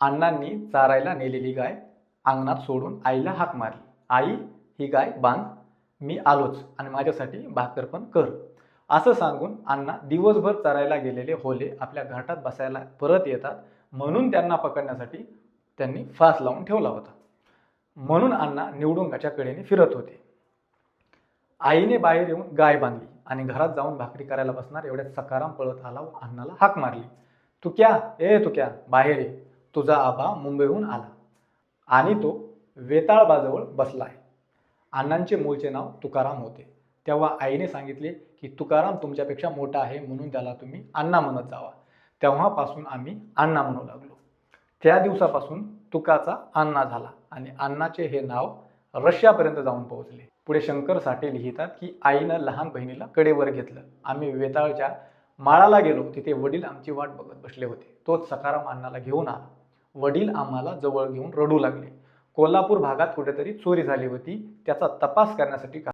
अण्णांनी चारायला नेलेली गाय अंगणात सोडून आईला हाक मारली. आई ही गाय बांध. मी आलोच आणि माझ्यासाठी भाकर पण कर. असं सांगून अण्णा दिवसभर चरायला गेलेले होले आपल्या घाटात बसायला परत येतात म्हणून त्यांना पकडण्यासाठी त्यांनी फास लावून ठेवला होता. म्हणून अण्णा निवडुंगाच्या कडेने फिरत होते. आईने बाहेर येऊन गाय बांधली आणि घरात जाऊन भाकरी करायला बसणार एवढ्यात सकाराम पळत आला व अण्णाला हाक मारली. तुक्या ए तुक्या बाहेर ये. तुझा आबा मुंबईहून आला आणि तो वेताळबाजवळ बसला आहे. अण्णांचे मूळचे नाव तुकाराम होते. तेव्हा आईने सांगितले की तुकाराम तुमच्यापेक्षा मोठा आहे म्हणून त्याला तुम्ही अण्णा म्हणत जावा. तेव्हापासून आम्ही अण्णा म्हणू लागलो. त्या दिवसापासून तुकाचा अण्णा झाला आणि अण्णाचे हे नाव रशियापर्यंत जाऊन पोहोचले. पुढे शंकर साठे लिहितात की आईनं लहान बहिणीला कडेवर घेतलं. आम्ही वेताळच्या माळाला गेलो. तिथे वडील आमची वाट बघत बसले होते. तोच सकाराम अण्णाला घेऊन आला. वडील आम्हाला जवळ घेऊन रडू लागले. कोल्हापूर भागात कुठेतरी चोरी झाली होती त्याचा तपास करण्यासाठी